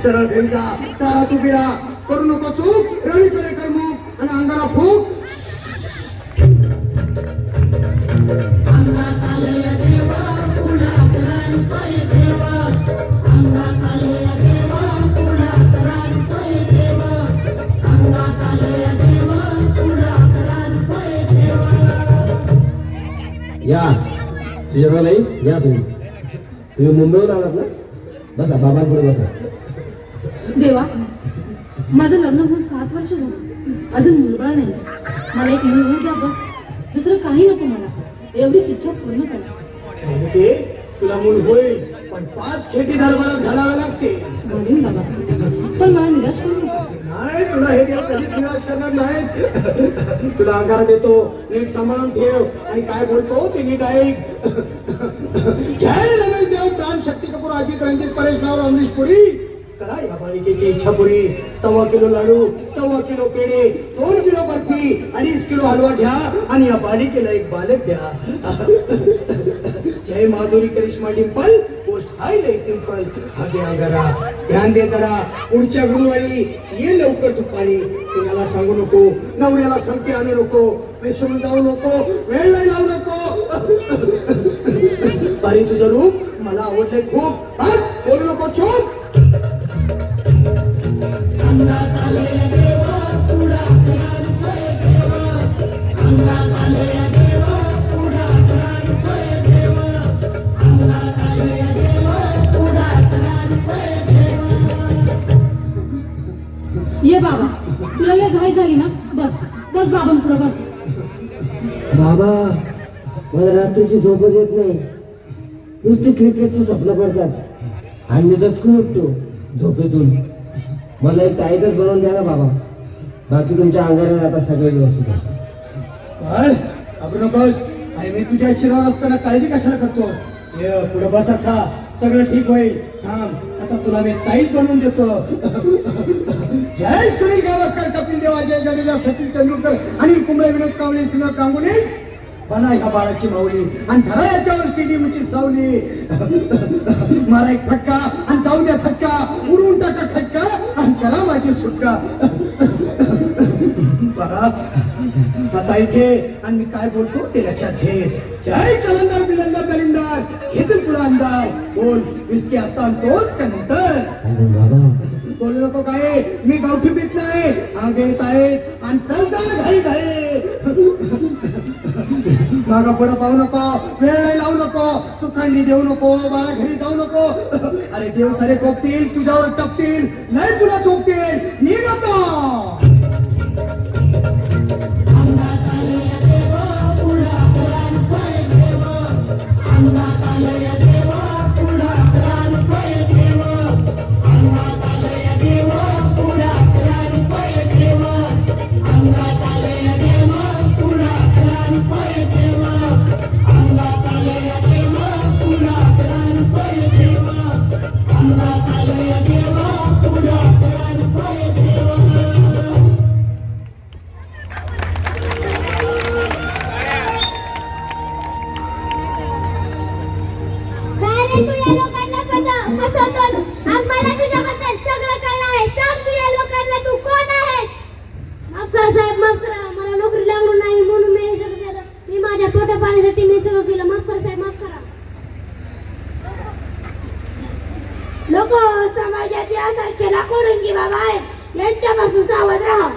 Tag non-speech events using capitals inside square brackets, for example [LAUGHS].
सरळ घरी जा तारा तू बिरा करू नको चूक रवी चले कर मुक आणि अंगारा फूक. या. सुजाताबाई या तुम्ही. तुम्ही मुंबईहून आलात ना? बसा बाबांपुढे बसा. देवा माझं लग्न होऊन सात वर्ष झालं. अजून मुलबाळ नाही. मला एक मूल होऊ द्या बस. दुसरं काही नको मला. एवढीच इच्छा पूर्ण करा. तुला मूल होईल पण पाच खेटी दरबारात घालावे लागते. बाबा. पण मला निराश करू नका. नाही तुला हे देव कधीच निराश करणार नाही. तुला आकार देतो नीट सांभाळून ठेव. आणि काय बोलतो ते नीट ऐक. जय रमेश देव प्राण शक्ती कपूर अजित रंजित परेश राव अमरीश पुरी. करा या पालिकेची इच्छा पुरी. सव्वा किलो लाडू सव्वा किलो पेढे दोन किलो बर्फी अडीच किलो हलवा घ्या आणि या पालिकेला एक बालक द्या. जय माधुरी करिश्मा डिंपल पोस्ट हाय लय सिंपल. हा घ्या जरा ध्यान दे जरा. पुढच्या गुरुवारी ये लवकर दुपारी. कुणाला सांगू नको नवऱ्याला संगती आणू नको. विसरून जाऊ नको वेळ नाही लावू नको. बारी तुझं रूप मला आवडलंय खूप. घाई झाली ना? बस बस बाबा पुढे बस. बाबा मला रात्रीची झोपच येत नाही. नुसती क्रिकेटची स्वप्न पडतात. आणि मी दचकून उठतो झोपेतून. मला एक ताईतच बनवून द्या ना बाबा. बाकी तुमच्या अंगाने आता सगळे व्यवस्थित घाबरू नकोस. अरे मी तुझ्या शिरावर असताना काळजी कशाला करतो ये पुढे बस असा. सगळं ठीक होईल. थांब आता तुला मी ताईत बनवून देतो. [LAUGHS] जय सुनील गावस्कर कपिल देव अजय जडेजा सचिन तेंडुलकर आणि कुंबळे विनोद कावळे सिंह कांगुणे बना ह्या बाळाची माऊली आणि धरा याच्यावर स्टेडियमची सावली. मारा एक फटका आणि जाऊ द्या सटका उडवून टाका खटका आणि करा माझी सुटका. बघा आता इथे आणि मी काय बोलतो ते लक्षात घे. जय कलंदर बिलंदर दलिंदर. घेतील तुला अंदाज बोल विस्की आता आणतोस का नंतर? बोलू नको काय? मी गावठी पीत नाही. आगे येत आहेत आणि चल जा घाई घाई मागा पुढे पाहू नको. वेळ नाही लावू नको. चुकांडी देऊ नको. बाळा घरी जाऊ नको. अरे देव सारे कोपतील तुझ्यावर टपतील. नाही तुला मला नोकरी लागलो नाही म्हणून मी माझ्या पोटा पाण्यासाठी मी हे सगळं केलं. माफ कर साहेब. माझ्या समाजात यासारखे लाखोडंगी बाबा आहेत. यांच्यापासून सावध राहा.